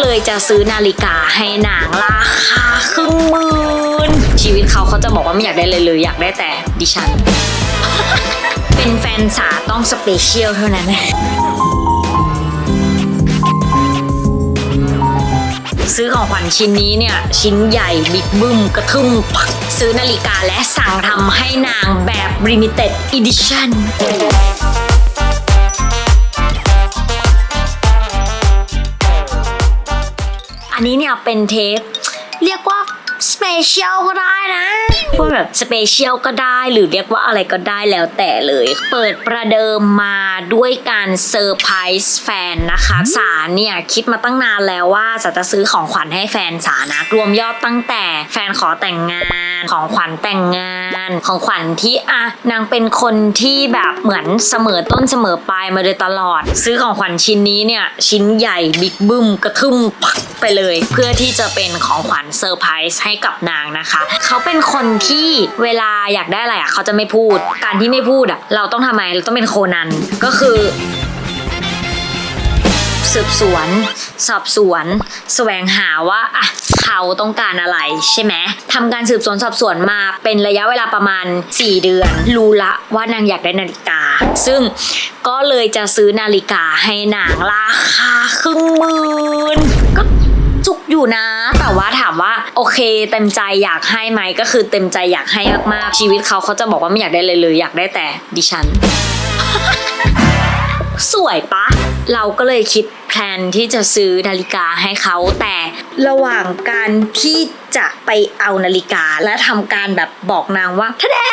เลยจะซื้อนาฬิกาให้นางราคาครึ่งหมื่นชีวิตเขาเขาจะบอกว่าไม่อยากได้เลยเลยอยากได้แต่ดิฉัน เป็นแฟนสาต้องสเปเชียลเท่านั้นซื้อของขวัญชิ้นนี้เนี่ย ชิ้นใหญ่บิ๊กบึ้มกระทึ่มซื้อนาฬิกาและสั่งทำให้นางแบบ limited edition อันนี้เนี่ยเป็นเทปเรียกว่าส เปเชียลก็ได้นะพูดแบบสเปเชียลก็ได้หรือเรียกว่าอะไรก็ได้แล้วแต่เลย เปิดประเดิมมาด้วยการเซอร์ไพรส์แฟนนะคะสาเนี่ยคิดมาตั้งนานแล้วว่าจะจะซื้อของขวัญให้แฟนสานะรวมยอดตั้งแต่แฟนขอแต่งงานของขวัญแต่งงานของขวัญที่อะนางเป็นคนที่แบบเหมือนเสมอต้นเสมอปลายมาโดยตลอด ซื้อของขวัญชิ้นนี้เนี่ยชิ้นใหญ่บิ๊กบึ้มกระทึ่มปักไปเลย เพื่อที่จะเป็นของขวัญเซอร์ไพรส์ให้กับนางนะคะ เขาเป็นคนที่เวลาอยากได้อะไรอะเขาจะไม่พูด การที่ไม่พูดอะเราต้องทำไมเราต้องเป็นโคนันก็คือ สืบสวน สอบสวนแสวงหาว่าอะเขาต้องการอะไรใช่ไหมทำการสืบสวนสอบสวนมาเป็นระยะเวลาประมาณ 4 เดือน รู้ละว่านางอยากได้นาฬิกา ซึ่งก็เลยจะซื้อนาฬิกาให้นางราคาครึ่งหมื่นก็ อยู่นะ แต่ว่าถามว่าโอเค เต็มใจอยากให้ไหมก็คือเต็มใจอยากให้มากๆ ชีวิตเขาเขาจะบอกว่าไม่อยากได้เลยเลย อยากได้แต่ดิฉัน สวยปะ เราก็เลยคิดแพลนที่จะซื้อนาฬิกาให้เขาแต่ระหว่างการที่ จะไปเอานาฬิกาและทำการแบบบอกนางว่าท่าแดน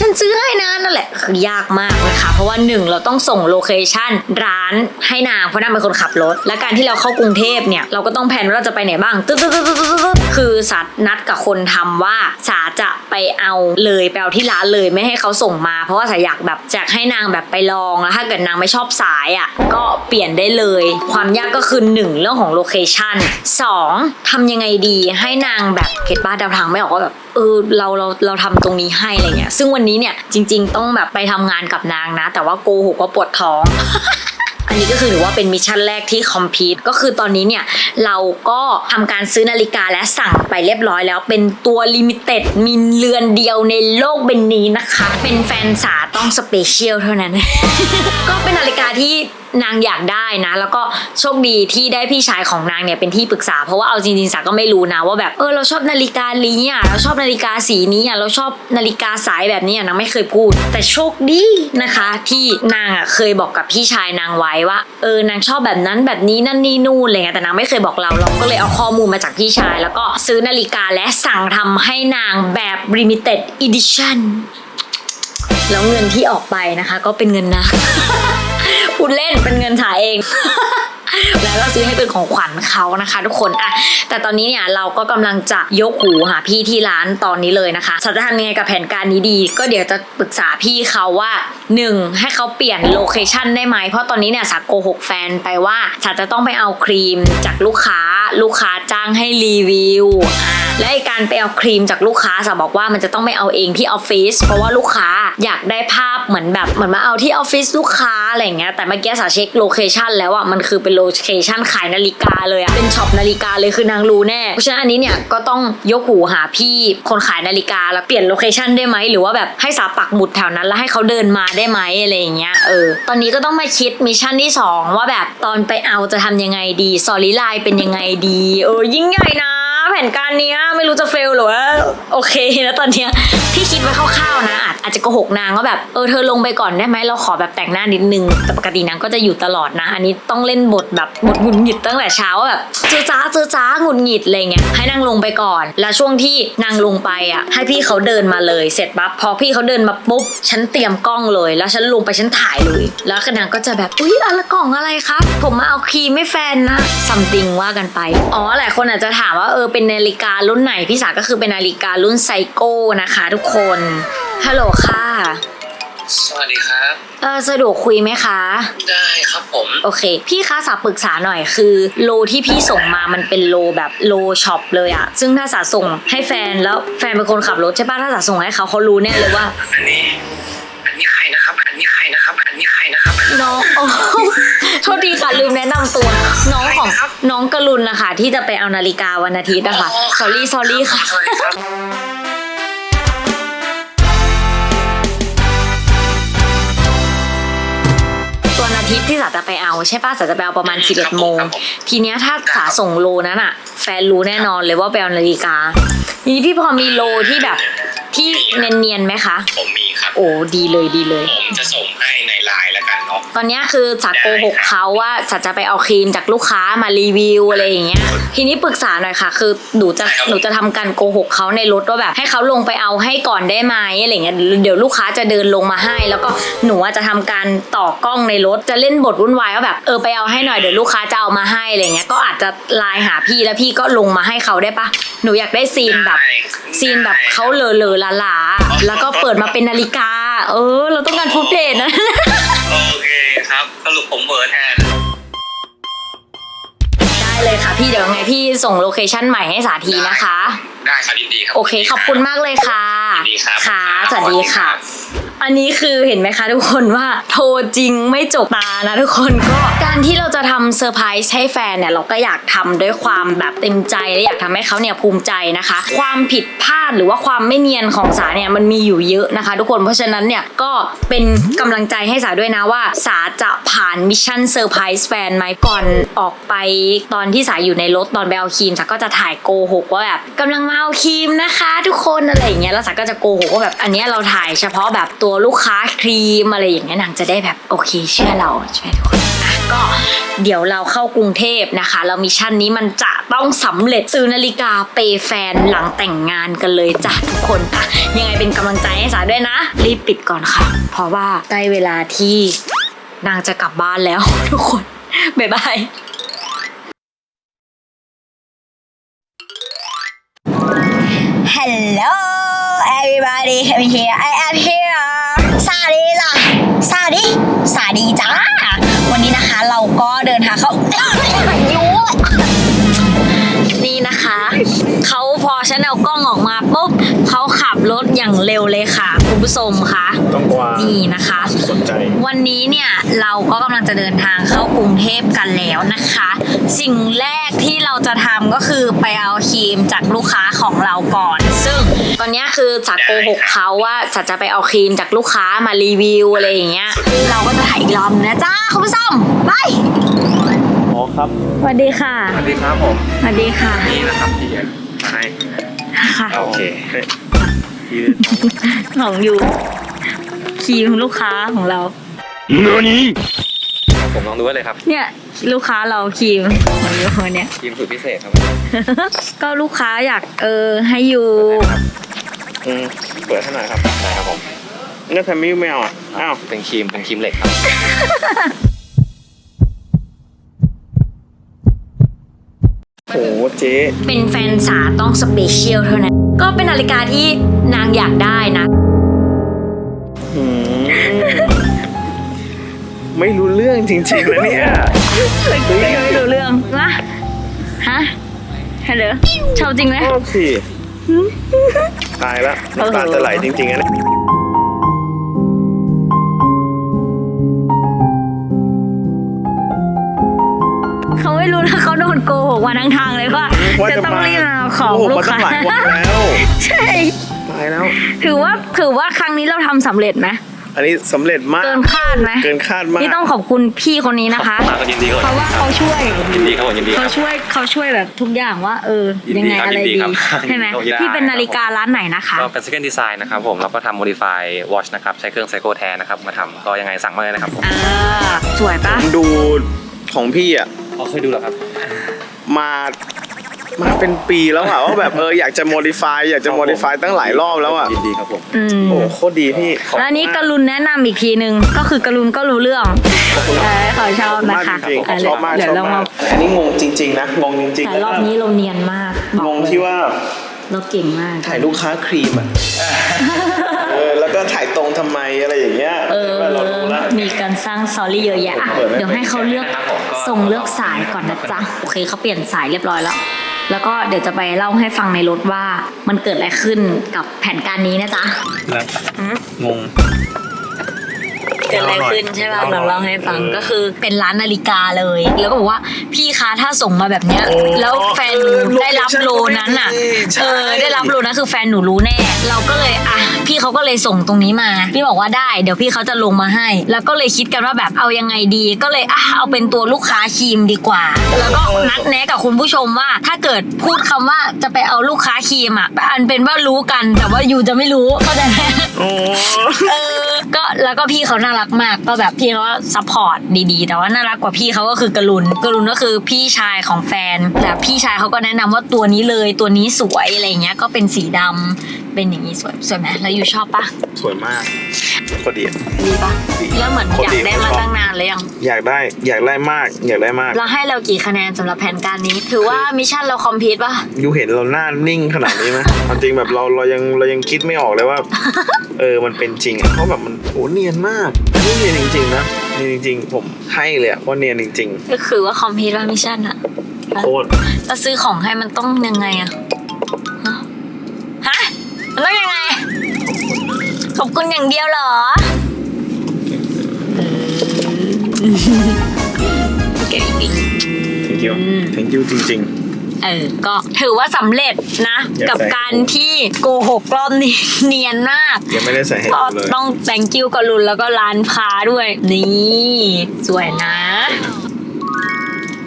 ฉันซื้อให้นะนั่นแหละ คือยากมากนะคะ เพราะว่าหนึ่งเราต้องส่งโลเคชั่นร้านให้นางเพราะนางเป็นคนขับรถ และการที่เราเข้ากรุงเทพเนี่ยเราก็ต้องแผนว่าเราจะไปไหนบ้างตึ๊ดตึ๊ดตึ๊ดตึ๊ดตึ๊ดคือสัตว์นัดกับคนทำว่าสาจะไปเอาเลยไปเอาที่ร้านเลยไม่ให้เขาส่งมา เพราะว่าสาอยากแบบอยากให้นางแบบไปลองแล้วถ้าเกิดนางไม่ชอบสายอะก็เปลี่ยนได้เลย ความยากก็คือหนึ่งเรื่องของโลเคชั่นสองทำยังไงดีให้นางแบบเก็ตบ้าดาวทางไม่ออกว่าแบบเออเราเราเราทำตรงนี้ให้อะไรเงี้ยซึ่งวันนี้เนี่ยจริง ๆ ต้องแบบไปทำงานกับนางนะ แต่ว่าโกหกว่าปวดท้อง อันนี้ก็คือถือว่าเป็นมิชชั่นแรกที่คอมพิวก็คือตอนนี้เนี่ย เราก็ทำการซื้อนาฬิกาและสั่งไปเรียบร้อยแล้ว เป็นตัวลิมิเต็ดมีเรือนเดียวในโลกใบนี้นะคะ เป็นแฟนสา ต้องสเปเชียลเท่านั้น ก็เป็นนาฬิกาที่นางอยากได้นะ แล้วก็โชคดีที่ได้พี่ชายของนางเนี่ยเป็นที่ปรึกษา เพราะว่าเอาจริงๆสาก็ไม่รู้นะว่าแบบเออเราชอบนาฬิกานี้อะเราชอบนาฬิกาสีนี้อะเราชอบนาฬิกาสายแบบนี้อะนางไม่เคยพูด แต่โชคดีนะคะที่นางอะเคยบอกกับพี่ชายนางไว้ว่าเออนางชอบแบบนั้นแบบนี้นั่นนี่นู่นอะไรเงี้ยแต่นางไม่เคยบอกเราเราก็เลยเอาข้อมูลมาจากพี่ชาย แล้วก็ซื้อนาฬิกาและสั่งทำให้นางแบบ limited edition แล้วเงินที่ออกไปนะคะ ก็เป็นเงินนะ พูดเล่นเป็นเงินถ่ายเองแล้วก็ซื้อให้เป็นของขวัญเขานะคะ ทุกคนอะแต่ตอนนี้เนี่ยเราก็กำลังจะยกหูหาพี่ที่ร้านตอนนี้เลยนะคะจะทำยังไงกับแผนการนี้ดี ก็เดี๋ยวจะปรึกษาพี่เขาว่าหนึ่งให้เขาเปลี่ยนโลเคชันได้ไหมเพราะตอนนี้เนี่ยสักโกหกแฟนไปว่าฉันจะต้องไปเอาครีมจากลูกค้า ลูกค้าจ้างให้รีวิวอ่าและการไปเอาครีมจากลูกค้าสาบอกว่ามันจะต้องไปเอาเองที่ออฟฟิศเพราะว่าลูกค้าอยากได้ภาพเหมือนแบบเหมือนมาเอาที่ออฟฟิศลูกค้าอะไรอย่างเงี้ยแต่เมื่อกี้สาเช็คโลเคชันแล้วอะมันคือเป็นโลเคชันขายนาฬิกาเลยอะเป็นช็อปนาฬิกาเลยคือนางรู้แน่เพราะฉะนั้นอันนี้เนี่ยก็ต้องยกหูหาพี่คนขายนาฬิกาแล้วเปลี่ยนโลเคชันได้ไหมหรือว่าแบบให้สาปักหมุดแถวนั้นแล้วให้เขาเดินมาได้ไหมอะไรอย่างเงี้ยเออตอนนี้ก็ต้องมาคิดมิชชั่นที่สองว่าแบบตอนไปเอาจะทำยังไงดีสอรี่ไลน์เป็นยังไงดีเออยิ่งใหญ่นะ แผนการเนี้ยไม่รู้จะเฟลหรือว่าโอเคนะตอนเนี้ยที่คิดไว้คร่าวๆนะอาจอาจจะโกหกนางว่าแบบเออเธอลงไปก่อนได้ไหมเราขอแบบแต่งหน้านิดนึงแต่ปกตินางก็จะอยู่ตลอดนะ อันนี้ต้องเล่นบทแบบบทหงุดหงิดตั้งแต่เช้าแบบเจอจ้าเจอจ้าหงุดหงิดอะไรเงี้ยให้นางลงไปก่อน แล้วช่วงที่นางลงไปอะให้พี่เขาเดินมาเลยเสร็จปั๊บพอพี่เขาเดินมาปุ๊บฉันเตรียมกล้องเลย แล้วฉันลงไปฉันถ่ายเลย แล้วนางก็จะแบบอุ้ยอะไรกล่องอะไรครับผมมาเอาครีมให้แฟนนะซัมติงว่ากันไปอ๋อหลายคนอาจจะถามว่าเออเป็นนาฬิการุ่นไหนพี่สาก็คือเป็นนาฬิการุ่นไซโก้นะคะทุกคนฮัลโหลค่ะสวัสดีครับเออสะดวกคุยไหมคะ ได้ครับผม โอเค พี่คะสาปรึกษาหน่อยคือโลที่พี่ส่งมามันเป็นโลแบบโลช็อปเลยอะซึ่งถ้าสาส่งให้แฟนแล้วแฟนเป็นคนขับรถใช่ปะถ้าสาส่งให้เขาเขารู้แน่เลยว่า อันนี้ อันนี้ใครนะครับอั นนี้ใครนะครับอันนี้ใครนะครับวน้องโอ้โทษทีค่ะลืมแนะนำตัว น้องของน้องกรุณนะคะ ที่จะไปเอานาฬิกาวันอาทิตย์นะคะ s อรี่ s อรี่ค่ะ สวัสดีครับวันอาทิตย์ที่สาจะไปเอาใช่ป่ะสาจะไปเอาประมาณ11โมงครับผมทีเนี้ยถ้าสาส่งโลนั้นอะแฟนรู้แน่นอนเลยว่าไปเอานาฬิกาทีนี้พี่พอมีโลที่แบบที่เนียนๆไหมคะ ผมมีครับ โอ้ดีเลยดีเลย ผมจะส่งให้ในไลน์แล้วกันเนาะ ตอนเนี้ยคือสัตว์โกหกเขาว่าสัตว์จะไปเอาครีมจากลูกค้ามารีวิวอะไรอย่างเงี้ย ทีนี้ปรึกษาหน่อยค่ะ คือหนูจะหนูจะทำการโกหกเขาในรถว่าแบบ ให้เขาลงไปเอาให้ก่อนได้ไหมอะไรเงี้ยเดี๋ยวลูกค้าจะเดินลงมาให้ แล้วก็หนูอาจจะทำการต่อกล้องในรถจะเล่นบทวุ่นวายว่าแบบเออไปเอาให้หน่อยเดี๋ยวลูกค้าจะเอามาให้อะไรเงี้ยก็อาจจะไลน์หาพี่แล้วพี่ก็ลงมาให้เขาได้ปะหนูอยากได้ซีนแบบได้ซีนแบบเขาเลอเลอลาลาๆแล้วก็เปิดมาเป็นนาฬิกา เออ เราต้องการฟุตเดทนะโอเค ครับ สรุปผมเบิร์นแทน ได้เลยค่ะพี่เดี๋ยวยังไงพี่ส่งโลเคชั่นใหม่ให้สาธีนะคะ ได้ครับยินดีครับโอเคขอบคุณมากเลยค่ะยินดีครับ ค่ะสวัสดีค่ะ อันนี้คือเห็นไหมคะทุกคนว่าโทรจริงไม่จบตานะทุกคนก็การที่เราจะทำเซอร์ไพรส์ให้แฟนเนี่ยเราก็อยากทำด้วยความแบบเต็มใจและอยากทำให้เขาเนี่ยภูมิใจนะคะ ความผิดพลาดหรือว่าความไม่เนียนของสาเนี่ยมันมีอยู่เยอะนะคะ ทุกคนเพราะฉะนั้นเนี่ยก็เป็นกำลังใจให้สาด้วยนะว่า สาจะผ่านมิชชั่นเซอร์ไพรส์แฟนไหมก่อนออกไปตอนที่สาอยู่ในรถตอนไปเอาครีมสาก็จะถ่ายโกหกว่าแบบกำลังมาเอาครีมนะคะ ทุกคนอะไรอย่างเงี้ยแล้วสาก็จะโกหกว่าแบบอันเนี้ยเราถ่ายเฉพาะแบบแบบตัวลูกค้าครีมอะไรอย่างเงี้ยนางจะได้แบบโอเคเชื่อเราใช่ไหมทุกคนอะก็เดี๋ยวเราเข้ากรุงเทพนะคะ เรามิชชั่นนี้มันจะต้องสำเร็จซื้อนาฬิกาเปย์แฟนหลังแต่งงานกันเลยจ้ะทุกคนอะยังไงเป็นกำลังใจให้สาด้วยนะ รีบปิดก่อนค่ะ เพราะว่าใกล้เวลาที่นางจะกลับบ้านแล้ว ทุกคนบ๊ายบาย Hello everybody I'm here I am here ดีจ้า วันนี้นะคะเราก็เดินทางเข้ายุ อย่างเร็วเลยค่ะ คุณผู้ชมค่ะต้องกวางนี่นะคะ สนใจ วันนี้เนี่ยเราก็กำลังจะเดินทางเข้ากรุงเทพกันแล้วนะคะ สิ่งแรกที่เราจะทำก็คือไปเอาครีมจากลูกค้าของเราก่อน ซึ่งตอนเนี้ยคือจากโกหกเขาว่าจะจะไปเอาครีมจากลูกค้ามารีวิวอะไรอย่างเงี้ยเราก็จะถ่ายอีกรอบนะจ้าคุณผู้ชมบายอ๋อครับสวัสดีค่ะสวัสดีครับผมสวัสดีค่ะนี่นะครับพี่ให้ ค่ะ โอเค ยืนของอยู่ครีมลูกค้าของเราผมลองดูไว้เลยครับเนี่ย ลูกค้าเราครีมของอยู่คนเนี้ย ทีมสุดพิเศษครับก็ลูกค้าอยากเออให้อยู่อืมเปิดให้หน่อยครับได้ครับผมนี่แคมมี่ไม่เอาอะอ้าวเป็นครีมเป็นครีมเหล็กครับ โอ้เจ๊ เป็นแฟนสาต้องสเปเชียลเท่านั้น ก็เป็นนาฬิกาที่นางอยากได้นะ อืมไม่รู้เรื่องจริงๆนะเนี่ยไม่ไม่รู้เรื่องนะฮะฮัลโหลชอบจริงไหม ชอบสิตายแล้วน้ำตาจะไหลจริงๆนะเนี่ย เขาโดนโกหกมาทั้งทางเลยว่าจะต้องรีบมาเอาของโโหลูกมาตั้ค้างหลายวันแล้วใช่ตายแล้ว ถือว่าถือว่าครั้งนี้เราทำสำเร็จไหมอันนี้สำเร็จมาก เกินคาดไหมเกินคาดมากนี่ต้องขอบคุณพี่คนนี้นะคะมาก็ยินดีก่อนเพราะว่าเขาช่วยยินดีครับผมยินดีคเขารับช่วยเขาช่วยแบบทุกอย่างว่าเออยินยังดีไงครับอะไรยินดีดีครับใช่ไหมยินดีพี่เป็นนาฬิการ้านไหนนะคะก็เป็น second design นะครับผมแล้วก็ทำ modify watch นะครับใช้เครื่องไซโคแทนนะครับมาทำก็ยังไงสั่งมาเลยนะครับผมอ่าสวยปะดูของพี่อะอ๋อเคยดูเหรอครับ มามาเป็นปีแล้วอะว่าแบบเอออยากจะ modify อยากจะ modify ตั้งหลายรอบแล้วอะยินดีครับผมอืมโอ้โคตรดีพี่แล้วอันนี้กรุณแนะนำอีกทีนึง ก็คือกรุณก็รู้เรื่องเออขอชอบนะมากคะจริงเออๆชอบมากเดี๋ชยวอบเรามากมาอันนี้งงจริง ๆ นะงงจริงแต่รอบนี้เราเนียนมากบๆอกงงเลยที่ว่าเราเก่งมาก ถ่ายลูกค้าครีมอะเออแล้วก็ถ่ายตรงทำไมอะไรอย่างเงี้ยเออเรารู้ละ มีการสร้างซอรี่เยอะแยะอะเปิดไว้เดี๋ยวให้เขาเลือก ส่งเลือกสายก่อนนะจ๊ะ โอเคเขาเปลี่ยนสายเรียบร้อยแล้ว แล้วก็เดี๋ยวจะไปเล่าให้ฟังในรถว่ามันเกิดอะไรขึ้นกับแผนการนี้นะจ๊ะ แล้วอืมงง เกิดอะไรขึ้นใช่ป่ะเราเล่าให้ฟังก็คือเป็นร้านนาฬิกาเลย แล้วก็บอกว่าพี่คะถ้าส่งมาแบบเนี้ยโอ้แล้วแฟนหนูเออได้รับโลนั้นอะใช่เออได้รับโลนั้นคือแฟนหนูรู้แน่ เราก็เลยอะพี่เขาก็เลยส่งตรงนี้มา พี่บอกว่าได้เดี๋ยวพี่เขาจะลงมาให้ แล้วก็เลยคิดกันว่าแบบเอายังไงดี ก็เลยอะเอาเป็นตัวลูกค้าครีมดีกว่า แล้วก็นัดแนะกับคุณผู้ชมว่า ถ้าเกิดพูดคำว่าจะไปเอาลูกค้าครีมอะอันเป็นว่ารู้กันแต่ว่าอยู่จะไม่รู้เข้าใจไหมโอ้เออก็แล้วก็พี่เขาน่ารักมากก็แบบพี่เขาซัพพอร์ตดีๆ แต่ว่าน่ารักกว่าพี่เขาก็คือกรุณกรุณก็คือพี่ชายของแฟน แต่พี่ชายเขาก็แนะนำว่าตัวนี้เลยตัวนี้สวยอะไรเงี้ยก็เป็นสีดำ เป็นอย่างนี้สวยสวยไหมแล้วอยู่ชอบปะสวยมากโคตรดีดีปะดีแล้วเหมือนโคตรอยาดีกได้มาตั้งนานเลยยัง อยากได้อยากได้มาก อยากได้มากเราให้เรากี่คะแนนสำหรับแผนการนี้ ถือว่ามิชชั่นเราคอมพลีทปะยูเห็นเราหน้านิ่งขนาดนี้ไหมความจริงแบบเราเรายังเรายังคิดไม่ออกเลยว่า เออมันเป็นจริงอะเพราะแบบมันโอ้เนียนมากนี่เนียนจริงๆนะเนียนจริงๆ ผมให้เลยอะว่าเนียนจริงก็คือว่าคอมพลีทว่ามิชชั่นอะๆโคตรจะซื้อของให้มันต้องยังไงอะ ขอบคุณอย่างเดียวเหรอ เก่งจริง thank you อืม thank you จริง เออ ก็ถือว่าสำเร็จนะ อย่ากับใส่ การที่โกหกรอบนี้ เนียนมาก ๆ ยังไม่ได้ใส่ให้ก็ดูเลย ต้อง thank you กับรุนแล้วก็ร้านค้าด้วย นี่ สวยนะ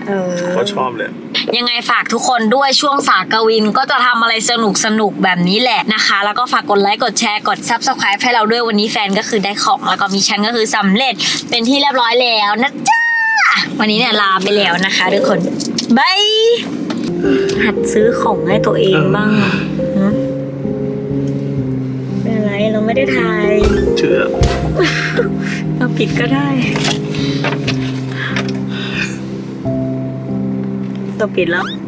เออ เขาชอบเลย ยังไงฝากทุกคนด้วยช่วงฝากกวินก็จะทำอะไรสนุกสนุกๆแบบนี้แหละนะคะ แล้วก็ฝากกดไลค์กดแชร์กด subscribe ให้เราด้วยวันนี้แฟนก็คือได้ของ แล้วก็มีชั้นก็คือสำเร็จเป็นที่เรียบร้อยแล้วนะจ๊ะวันนี้เนี่ยลาไปแล้วนะคะทุกคนบายหัดซื้อของให้ตัวเองบ้างหึเป็นอะไรเราไม่ได้ถ่ายเชื่อเราปิดก็ได้ piloto